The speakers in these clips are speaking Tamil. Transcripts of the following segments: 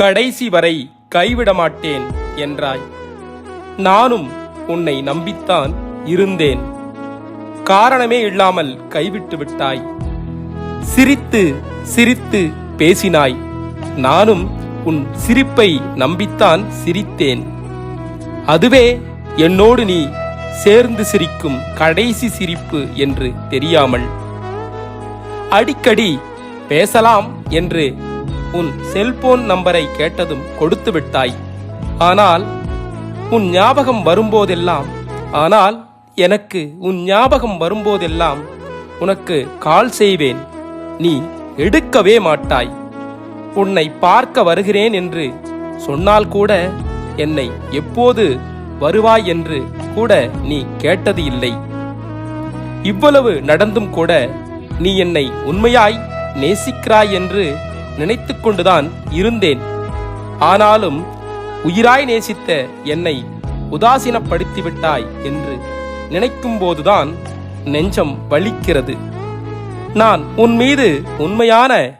கடைசி வரை கைவிட மாட்டேன் என்றாய். நானும் உன்னை நம்பித்தான் இருந்தேன். காரணமே இல்லாமல் கைவிட்டு விட்டாய். சிரித்து சிரித்து பேசினாய். நானும் உன் சிரிப்பை நம்பித்தான் சிரித்தேன். அதுவே என்னோடு நீ சேர்ந்து சிரிக்கும் கடைசி சிரிப்பு என்று தெரியாமல். அடிக்கடி பேசலாம் என்று உன் செல்போன் நம்பரை கேட்டதும் கொடுத்து விட்டாய். ஆனால் உன் ஞாபகம் வரும்போதெல்லாம் ஆனால் எனக்கு உன் ஞாபகம் வரும்போதெல்லாம் உனக்கு கால் செய்வேன். நீ எடுக்கவே மாட்டாய். உன்னை பார்க்க வருகிறேன் என்று சொன்னால் கூட என்னை எப்போது வருவாய் என்று கூட நீ கேட்டது இல்லை. இவ்வளவு நடந்தும் கூட நீ என்னை உண்மையாய் நேசிக்கிறாய் என்று நினைத்துக் கொண்டுதான் இருந்தேன். ஆனாலும் உயிராய் நேசித்த என்னை உதாசீனப்படுத்தி விட்டாய் என்று நினைக்கும் போதுதான் நெஞ்சம் வலிக்கிறது. நான் உன் மீது உண்மையான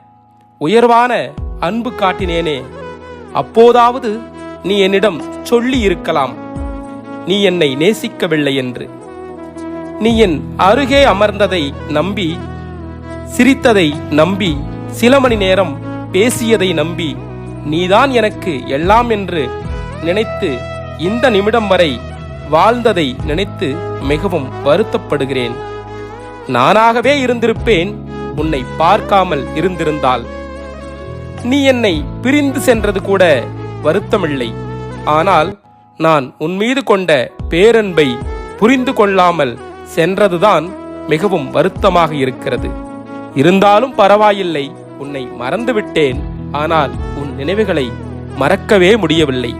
உயர்வான அன்பு காட்டினேனே. அப்போதாவது நீ என்னிடம் சொல்லி இருக்கலாம் நீ என்னை நேசிக்கவில்லை என்று. நீ என் அருகே அமர்ந்ததை நம்பி சிரித்ததை நம்பி சில மணி நேரம் பேசியதை நம்பி நீதான் எனக்கு எல்லாம் என்று நினைத்து இந்த நிமிடம் வரை வாழ்ந்ததை நினைத்து மிகவும் வருத்தப்படுகிறேன். நானாகவே இருந்திருப்பேன் உன்னை பார்க்காமல் இருந்திருந்தால். நீ என்னை பிரிந்து சென்றது கூட வருத்தமில்லை. ஆனால் நான் உன் மீது கொண்ட பேரன்பை புரிந்து கொள்ளாமல் சென்றதுதான் மிகவும் வருத்தமாக இருக்கிறது. இருந்தாலும் பரவாயில்லை. உன்னை மறந்துவிட்டேன். ஆனால் உன் நினைவுகளை மறக்கவே முடியவில்லை.